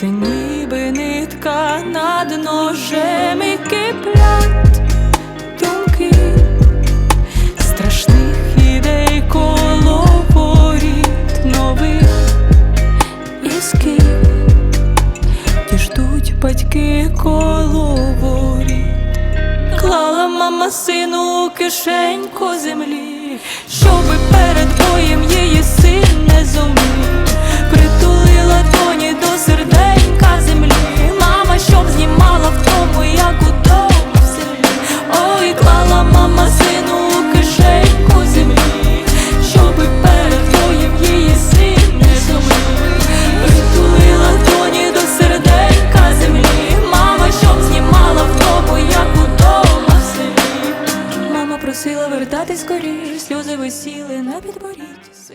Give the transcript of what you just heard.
це ніби нитка над ножем і киплять думки страшних ідей коло порід нових ісків, і ждуть батьки коло воріт, клала мама сину кишеньку землі. Щоб повертати скоріш, сльози висіли на підборіть.